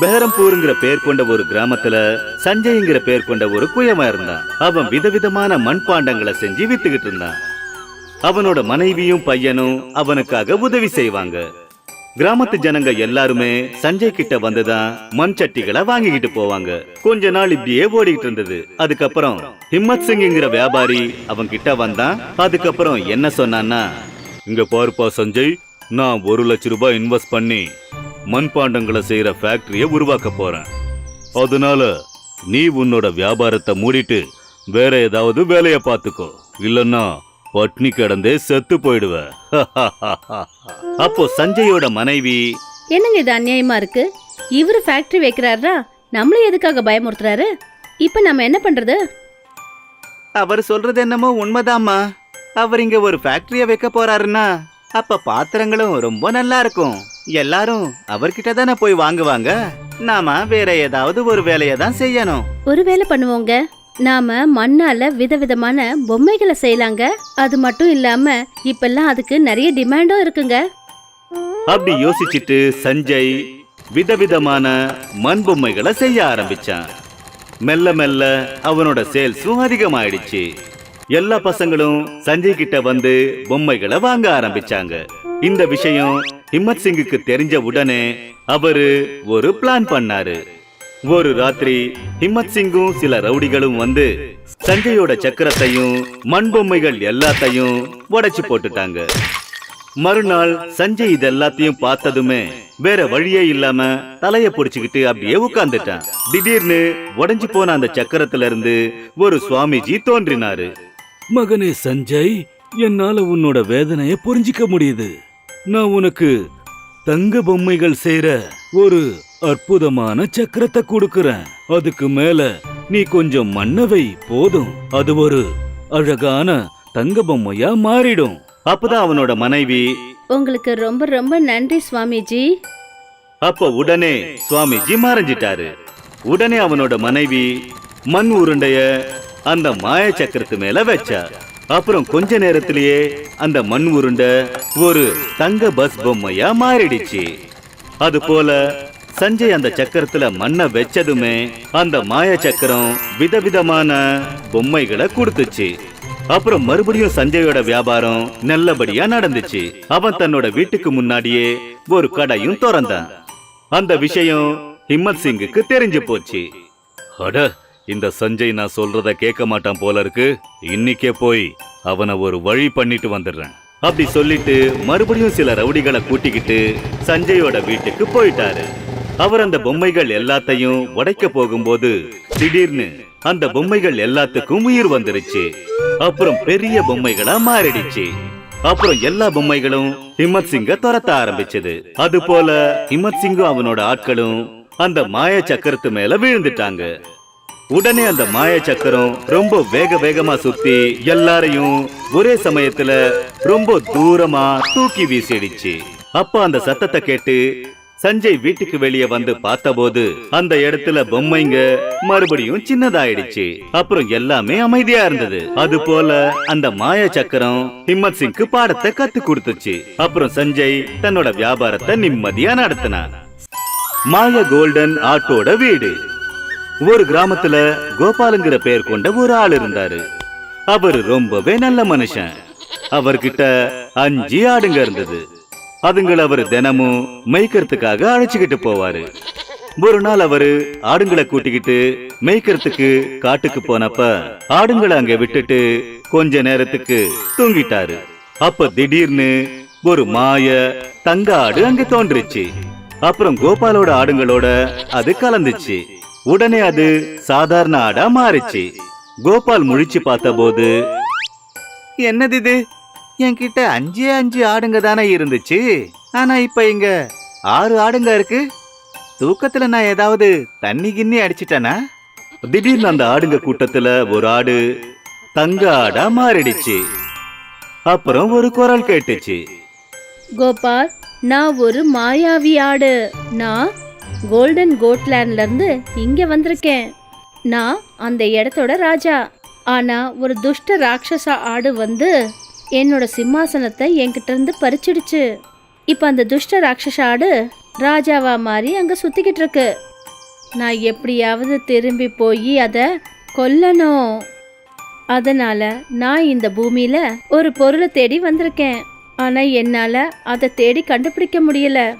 பெஹரம்பூருங்கிற பேர் கொண்ட ஒரு கிராமத்துல சஞ்சய்ங்கிற பேர் கொண்ட ஒரு குயவன் இருந்தான். அவன் விதவிதமான மண்பாண்டங்களை செஞ்சு வித்துக்கிட்டு இருந்தான். அவனோட மனைவியும் பையனும் அவனுக்காக உதவி செய்வாங்க. கிராமத்து ஜனங்க எல்லாருமே சஞ்சய் கிட்ட வந்துதான் மண் சட்டிகளை வாங்கிக்கிட்டு போவாங்க. கொஞ்ச நாள் இப்படியே ஓடிட்டு இருந்தது. அதுக்கப்புறம் ஹிம்மத் சிங்ங்கிற வியாபாரி அவன் கிட்ட வந்தான். அதுக்கப்புறம் என்ன சொன்னான்னா இங்க பாருப்பா சஞ்சய் நான் ஒரு லட்ச ரூபாய் இன்வெஸ்ட் பண்ணி மண்பாண்டங்களை செய்யற ஃபேக்டரியை உருவாக்க போறேன். அதனால நீ உன்னோட வியாபாரத்தை மூடிட்டு வேற ஏதாவது வேலைய பார்த்துக்கோ. இல்லன்னா பட்னி கிடந்தே செத்து போயிடுவ. அப்போ சஞ்சயோட மனைவி என்னங்க இது அநியாயமா இருக்கு? இவரு ஃபேக்டரி வைக்கிறாரா? நம்மளும் எதுக்காக பயமுறுத்துறாரு? இப்ப நம்ம என்ன பண்றது? அவர் சொல்றது என்னமோ உண்மைதாம்மா. அவர் இங்க ஒரு ஃபேக்டரிய வைக்க போறாருன்னா அப்ப பாத்திரங்களும் ரொம்ப நல்லா இருக்கும். எல்லாரும் அவர்கிட்ட தானே போய் வாங்குவாங்க? நாம வேற ஏதாவது ஒரு வேலையை தான் செய்யணும். ஒரு வேலை பண்ணுவோங்க. நாம மண்ணால விதவிதமான பொம்மைகளை செய்யலாங்க. அது மட்டும் இல்லாம இப்பெல்லாம் அதுக்கு நிறைய டிமாண்டும் இருக்குங்க. அப்படி யோசிச்சுட்டு சஞ்சய் விதவிதமான மண் பொம்மைகளை செய்ய ஆரம்பிச்சான். மெல்ல மெல்ல அவனோட சேல்ஸும் அதிகமாயிடுச்சு. எல்லா பசங்களும் சஞ்சய் கிட்ட வந்து பொம்மைகளை வாங்க ஆரம்பிச்சாங்க. இந்த விஷயம் ஹிம்மத் சிங்குக்கு தெரிஞ்ச உடனே அவரு ஒரு பிளான் பண்ணாரு. ஒரு ராத்திரி ஹிம்மத் சிங்கும் சில ரவுடிகளும் வந்து சஞ்சயோட சக்கரத்தையும் மண் பொம்மைகள் எல்லாத்தையும் உடைச்சு போட்டுட்டாங்க. மறுநாள் சஞ்சய் இது எல்லாத்தையும் பார்த்ததுமே வேற வழியே இல்லாம தலைய புடிச்சுக்கிட்டு அப்படியே உட்கார்ந்துட்டான். திடீர்னு உடஞ்சு போன அந்த சக்கரத்துல இருந்து ஒரு சுவாமிஜி தோன்றினாரு. மகனே சஞ்சய் என்னால உன்னோட வேதனைய புரிஞ்சிக்க முடியுது. நான் உனக்கு தங்க பொம்மைகள் செய்யற ஒரு அற்புதமான சக்கரத்தை கொடுக்கறேன். அதுக்கு மேல நீ கொஞ்சம் மண்ணவை போதும். அது ஒரு அழகான தங்க பொம்மையா மாறிடும். அப்பதான் அவனோட மனைவி உங்களுக்கு ரொம்ப ரொம்ப நன்றி சுவாமிஜி. அப்ப உடனே சுவாமிஜி மறைஞ்சிட்டாரு. உடனே அவனோட மனைவி மண் உருண்டைய அந்த மாய சக்கரத்து மேல வச்சா. அப்புறம் கொஞ்ச நேரத்திலேயே அந்த மண் உருண்டை ஒரு தங்க பஸ் பொம்மையா மாறிடுச்சு. அது போல சஞ்சய் அந்த சக்கரத்துல மண்ணை வச்சதுமே அந்த மாய சக்கரம் விதவிதமான பொம்மைகளை கொடுத்துச்சு. அப்புறம் மறுபடியும் சஞ்சயோட வியாபாரம் நல்லபடியா நடந்துச்சு. அவன் தன்னோட வீட்டுக்கு முன்னாடியே ஒரு கடையும் திறந்தான். அந்த விஷயம் ஹிம்மத் சிங்குக்கு தெரிஞ்சு போச்சு. அட இந்த சஞ்சய் நான் சொல்றத கேட்க மாட்டான் போல இருக்கு. இன்னைக்கே போய் அவனை ஒரு வழி பண்ணிட்டு வந்துடுறேன். அப்படி சொல்லிட்டு மறுபடியும் சில ரவுடிகளை கூட்டிக்கிட்டு சஞ்சயோட வீட்டுக்கு போயிட்டாரு. அவர் அந்த பொம்மைகள் எல்லாத்தையும் உடைக்க போகும்போது திடீர்னு அந்த பொம்மைகள் எல்லாத்துக்கும் உயிர் வந்துருச்சு. அப்புறம் பெரிய பொம்மைகளா மாறிடுச்சு. அப்புறம் எல்லா பொம்மைகளும் ஹிமத் சிங்க துரத்த ஆரம்பிச்சது. அது போல ஹிமத் சிங்கும் அவனோட ஆட்களும் அந்த மாய சக்கரத்து மேல விழுந்துட்டாங்க. உடனே அந்த மாய சக்கரம் ரொம்ப வேக வேகமா சுத்தி எல்லாரையும் ஒரே சமயத்துல ரொம்ப தூரமா தூக்கி வீசிடுச்சு. அப்ப அந்த சத்தத்தை கேட்டு சஞ்சய் வீட்டுக்கு வெளியே வந்து பார்த்தபோது அந்த இடத்துல பொம்மைங்க மறுபடியும் சின்னதாயிடுச்சு. அப்புறம் எல்லாமே அமைதியா இருந்தது. அது போல அந்த மாய சக்கரம் ஹிம்மத் சிங்க்கு பாடத்தை கத்து கொடுத்துச்சு. அப்புறம் சஞ்சய் தன்னோட வியாபாரத்தை நிம்மதியா நடத்தினான். மாய கோல்டன் ஆட்டோட வீடு. ஒரு கிராமத்துல கோபாலுங்கிற பெயர் கொண்ட ஒரு ஆள் இருந்தாரு. அவர் ரொம்பவே நல்ல மனுஷன். அவர்கிட்ட அஞ்சு ஆடுங்க இருந்தது. அதுங்களை அவர் தினமும் மேய்க்கிறதுக்காக அழைச்சுக்கிட்டு போவாரு. ஒரு நாள் அவரு ஆடுங்களை கூட்டிக்கிட்டு மேய்க்கிறதுக்கு காட்டுக்கு போனப்ப ஆடுங்களை அங்க விட்டுட்டு கொஞ்ச நேரத்துக்கு தூங்கிட்டாரு. அப்ப திடீர்னு ஒரு மாய தங்க ஆடு அங்க தோன்றுச்சு. அப்புறம் கோபாலோட ஆடுங்களோட அது கலந்துச்சு. உடனே அது சாதாரண ஆடா மாறிச்சு. கோபால் முழிச்சு பார்த்தபோது என்னது இது என்கிட்ட அஞ்சே அஞ்சு ஆடுங்க தானே இருந்துச்சு. ஆனா இப்ப இங்க ஆறு ஆடுங்க இருக்கு. தூக்கத்துல நான் ஏதாவது தண்ணி கிண்ணி அடிச்சிட்டேனா? திடீர்னு அந்த ஆடுங்க கூட்டத்துல ஒரு ஆடு தங்க ஆடா மாறிடுச்சு. அப்புறம் ஒரு குரல் கேட்டுச்சு. கோபால் நான் ஒரு மாயாவி ஆடு. நான் கோல்டன் கோட்லேண்ட்லேருந்து இங்கே வந்திருக்கேன். நான் அந்த இடத்தோட ராஜா. ஆனால் ஒரு துஷ்ட ராட்சச ஆடு வந்து என்னோட சிம்மாசனத்தை என்கிட்ட இருந்து பறிச்சிடுச்சு. இப்போ அந்த துஷ்ட ராட்சச ஆடு ராஜாவா மாதிரி அங்கே சுற்றிக்கிட்டு இருக்கு. நான் எப்படியாவது திரும்பி போய் அதை கொல்லணும். அதனால் நான் இந்த பூமியில் ஒரு பொருளை தேடி வந்திருக்கேன். ஆனால் என்னால் அதை தேடி கண்டுபிடிக்க முடியல.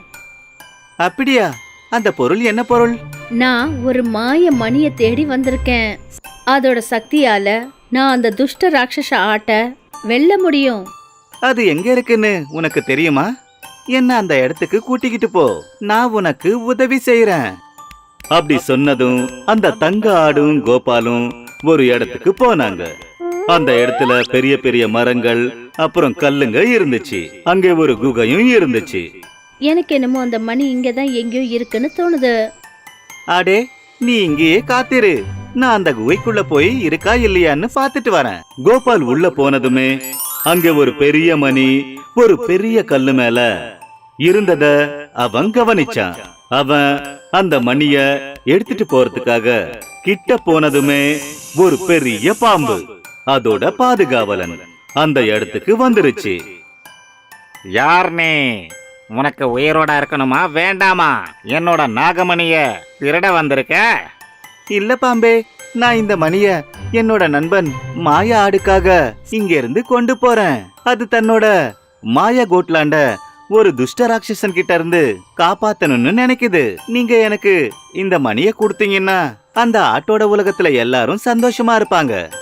அப்படியா? அந்த பொருள் என்ன பொருள்? நான் ஒரு மாய மணியை தேடி வந்திருக்கேன். அதோட சக்தியால நான் அந்த துஷ்ட ராட்சச ஆட்டை வெல்ல முடியும். அது எங்க இருக்குன்னு உனக்கு தெரியுமா? என்ன அந்த இடத்துக்கு கூட்டிக்கிட்டு போ. நான் உனக்கு உதவி செய்யறேன் அப்படி சொன்னதும் அந்த தங்க ஆடும் கோபாலும் ஒரு இடத்துக்கு போனாங்க. அந்த இடத்துல பெரிய பெரிய மரங்கள் அப்புறம் கல்லுங்க இருந்துச்சு. அங்கே ஒரு குகையும் இருந்துச்சு. எனக்கு என்னமோ அந்த மணி இங்க தான் எங்கேயோ இருக்குன்னு தோணுது. அடே நீ இங்கேயே காத்திரு. நான் அந்த குகைக்குள்ள போய் இருக்கா இல்லையான்னு பாத்துட்டு வரேன். கோபால் உள்ள போனதுமே அங்க ஒரு பெரிய மணி ஒரு பெரிய கல்லு மேல இருந்தத அவன் கவனிச்சான். அவன் அந்த மணிய எடுத்துட்டு போறதுக்காக கிட்ட போனதுமே ஒரு பெரிய பாம்பு. அதோட பாதுகாவலன் அந்த இடத்துக்கு வந்துருச்சு. யார் நீ? உனக்கு உயிரோட இருக்கணுமா? வேண்டாமா? என்னோட நாகமணிய திருட வந்திருக்க? இல்ல பாம்பே நான் இந்த மணிய என்னோட நண்பன் மாய ஆடுக்காக இங்க இருந்து கொண்டு போறேன். அது தன்னோட மாய கோட்லாண்ட ஒரு துஷ்ட ராட்சசன் கிட்ட இருந்து காப்பாத்தணும்னு நினைக்குது. நீங்க எனக்கு இந்த மணிய கொடுத்தீங்கன்னா அந்த ஆட்டோட உலகத்துல எல்லாரும் சந்தோஷமா இருப்பாங்க.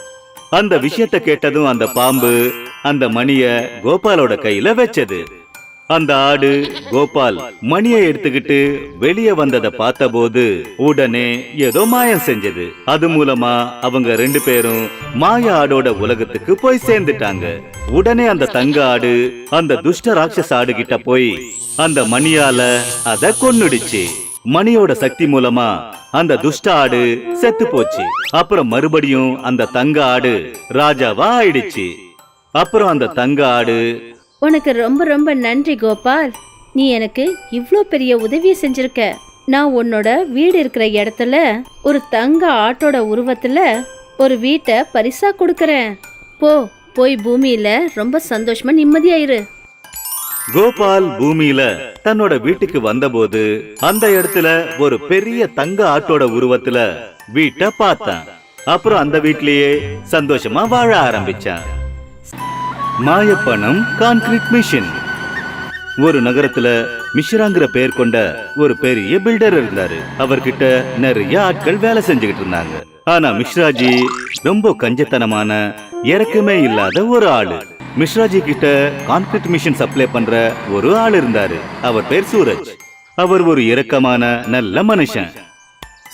அந்த விஷயத்த கேட்டதும் அந்த பாம்பு அந்த மணிய கோபாலோட கையில வச்சது. அந்த ஆடு கோபால் மணியை எடுத்துக்கிட்டு வெளியே வந்ததை பார்த்தபோது உடனே ஏதோ மாயம் செஞ்சது. அது மூலமா அவங்க ரெண்டு பேரும் மாய ஆடோட உலகத்துக்கு போய் சேர்ந்துட்டாங்க. உடனே அந்த தங்க ஆடு அந்த துஷ்ட ராட்சச ஆடு கிட்ட போய் அந்த மணியால அத கொன்னுடுச்சு. மணியோட சக்தி மூலமா அந்த துஷ்ட ஆடு செத்து போச்சு. அப்புறம் மறுபடியும் அந்த தங்க ஆடு ராஜாவா ஆயிடுச்சு. அப்புறம் அந்த தங்க ஆடு உனக்கு ரொம்ப ரொம்ப நன்றி கோபால். நீ எனக்கு இவ்ளோ பெரிய உதவியை செஞ்சிருக்க. நான் உன்னோட வீடு இருக்கிற இடத்துல ஒரு தங்க ஆட்டோட உருவத்துல ஒரு வீட்டை பரிசா கொடுக்கறேன். போ போய் பூமியில ரொம்ப சந்தோஷமா நிம்மதியாயிரு கோபால் பூமியில தன்னோட வீட்டுக்கு வந்தபோது அந்த இடத்துல ஒரு பெரிய தங்க ஆட்டோட உருவத்துல வீட்டை பார்த்தான் அப்புறம் அந்த வீட்லயே சந்தோஷமா வாழ ஆரம்பிச்சான். மாயப்பணம் கான்கிரீட் மிஷின் ஒரு நகரத்துல மிஷ்ராங்கிற பெயர் கொண்ட ஒரு பெரிய பில்டர் இருந்தாரு. அவர்கிட்ட நிறைய ஆட்கள் வேலை செஞ்சுக்கிட்டு இருந்தாங்க. ஆனா மிஸ்ராஜி ரொம்ப கஞ்சத்தனமான இறக்கமே இல்லாத ஒரு ஆளு. மிஸ்ராஜி கிட்ட கான்கிரீட் மிஷின் சப்ளை பண்ற ஒரு ஆள் இருந்தாரு. அவர் பேர் சூரஜ். அவர் ஒரு இரக்கமான நல்ல மனுஷன்.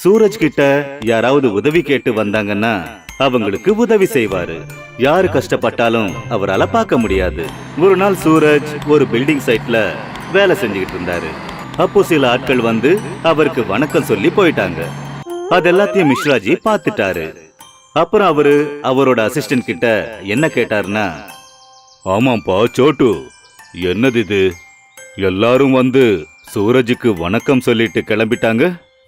சூரஜ் கிட்ட யாராவது உதவி கேட்டு வந்தாங்கன்னா அவங்களுக்கு உதவி செய்வாரு. யாரு கஷ்டப்பட்டாலும் அவரால பார்க்க முடியாது. ஒரு நாள் சூரஜ் ஒரு பில்டிங் சைட்ல வேலை செஞ்சுக்கிட்டு இருந்தாரு. அப்போ சில ஆட்கள் வந்து அவருக்கு வணக்கம் சொல்லி போயிட்டாங்க. அது எல்லாத்தையும் மிஸ்ராஜி பார்த்துட்டாரு. அப்புறம் அவரு அவரோட அசிஸ்டன்ட் கிட்ட என்ன கேட்டாருன்னா ஆமாப்பா சோட்டு. என்னது இது? எல்லாரும் வந்து சூரஜுக்கு வணக்கம் சொல்லிட்டு கிளம்பிட்டாங்க.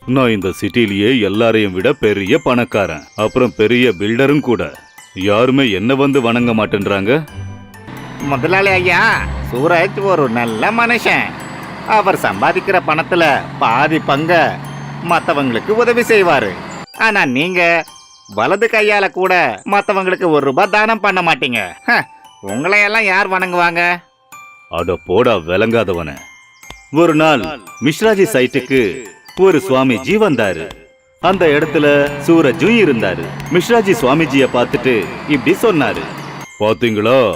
நான் இந்த சிட்டிலேயே எல்லாரையும் விட பெரிய பணக்காரன். அப்புறம் பெரிய பில்டரும் கூட. யாருமே என்ன வந்து வணங்க மாட்டேன்றாங்க? முதலாளி ஐயா சூரஜ் ஒரு நல்ல மனுஷன். அவர் சம்பாதிக்கிற பணத்துல பாதி பங்க மத்தவங்களுக்கு உதவி செய்வாரு. ஆனா நீங்க வலது கையால கூட மத்தவங்களுக்கு ஒரு ரூபாய் தானம் பண்ண மாட்டீங்க. உங்களையெல்லாம் யார் வணங்குவாங்க? அட போடா விளங்காதவன. ஒரு நாள் மிஸ்ராஜி சைட்டுக்கு ஒரு சுவாமிஜி வந்தாரு அந்த இடத்துல சூரஜும் இருந்தாரு. மிஸ்ராஜி சுவாமிஜிய பார்த்துட்டு இப்படி சொன்னாரு. பாத்தீங்களா?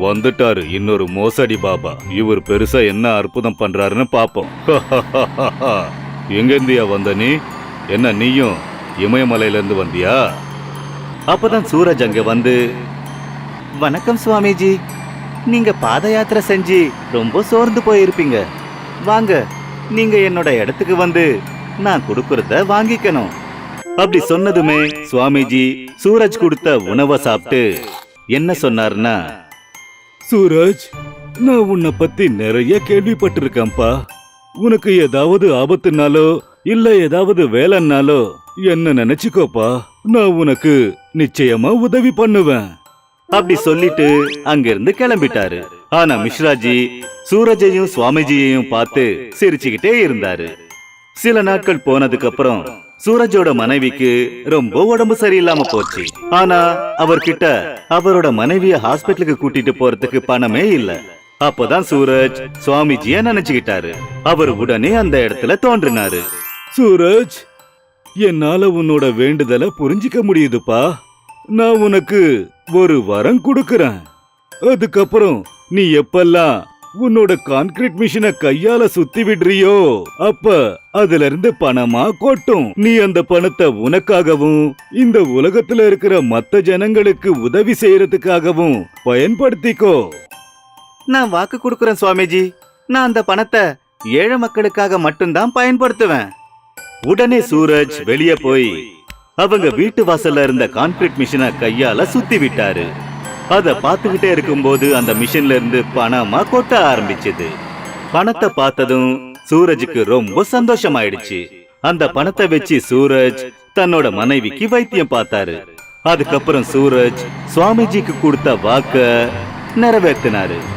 வந்துட்டாரு. இன்னொரு மோசடி பாபா. இவர் பெருசா என்ன அற்புதம் பண்றாருன்னு பாப்போம். எங்க இருந்தியா வந்த நீ? என்ன நீயும் இமயமலையில இருந்து வந்தியா? அப்பதான் சூரஜ் அங்க வந்து வணக்கம் சுவாமிஜி. நீங்க பாத யாத்திரை செஞ்சு ரொம்ப சோர்ந்து போயிருப்பீங்க. வாங்க நீங்க என்னோட இடத்துக்கு வந்து நான் கொடுக்கறத வாங்கிக்கணும். அப்படி சொன்னதுமே சுவாமிஜி சூரஜ் கொடுத்த உணவை சாப்பிட்டு என்ன சொன்னாருன்னா சூரஜ் நான் உன்னை பத்தி நிறைய கேள்விப்பட்டிருக்கேன்ப்பா. உனக்கு ஏதாவது ஆபத்துனாலோ இல்ல ஏதாவது வேலைன்னாலோ என்ன நினைச்சுக்கோப்பா. நான் உனக்கு நிச்சயமா உதவி பண்ணுவேன். அப்படி சொல்லிட்டு அங்கிருந்து கிளம்பிட்டாரு. ஆனா மிஸ்ராஜி சூரஜையும் சுவாமிஜியையும் பார்த்து சிரிச்சுக்கிட்டே இருந்தாரு. சில நாட்கள் போனதுக்கு அப்புறம் சூரஜோட மனைவிக்கு ரொம்ப உடம்பு சரியில்லாம போச்சு. ஆனா அவர்கிட்ட அவரோட மனைவிய ஹாஸ்பிட்டலுக்கு கூட்டிட்டு போறதுக்கு பணமே இல்ல. அப்பதான் சூரஜ் சுவாமிஜிய நினைச்சுக்கிட்டாரு. அவர் உடனே அந்த இடத்துல தோன்றினாரு. சூரஜ் என்னால உன்னோட வேண்டுதலை புரிஞ்சிக்க முடியுதுப்பா. நான் உனக்கு ஒரு வரம் கொடுக்கறேன். அதுக்கப்புறம் நீ எப்பெல்லாம் உன்னோட கான்கிரீட் மிஷினை கையால சுத்தி விடுறியோ? அப்ப அதுல இருந்து பணமா கொட்டும். நீ அந்த பணத்தை உனக்காகவும் இந்த உலகத்துல இருக்கிற மத்த ஜனங்களுக்கு உதவி செய்யறதுக்காகவும் பயன்படுத்திக்கோ. நான் வாக்கு கொடுக்கறேன் சுவாமிஜி. நான் அந்த பணத்தை ஏழை மக்களுக்காக மட்டும்தான் பயன்படுத்துவேன். உடனே சூரஜ் வெளியே போய் அவங்க வீட்டு வாசல்ல இருந்த கான்கிரீட் மிஷினை கையால சுத்தி விட்டாரு. அதை பார்த்துக்கிட்டே இருக்கும்போது அந்த மிஷின்ல இருந்து பணமா கொட்ட ஆரம்பிச்சது. பணத்தை பார்த்ததும் சூரஜுக்கு ரொம்ப சந்தோஷமாயிடுச்சு. அந்த பணத்தை வச்சு சூரஜ் தன்னோட மனைவிக்கு வைத்தியம் பார்த்தாரு. அதுக்கப்புறம் சூரஜ் சுவாமிஜிக்கு கொடுத்த வாக்க நிறைவேற்றினாரு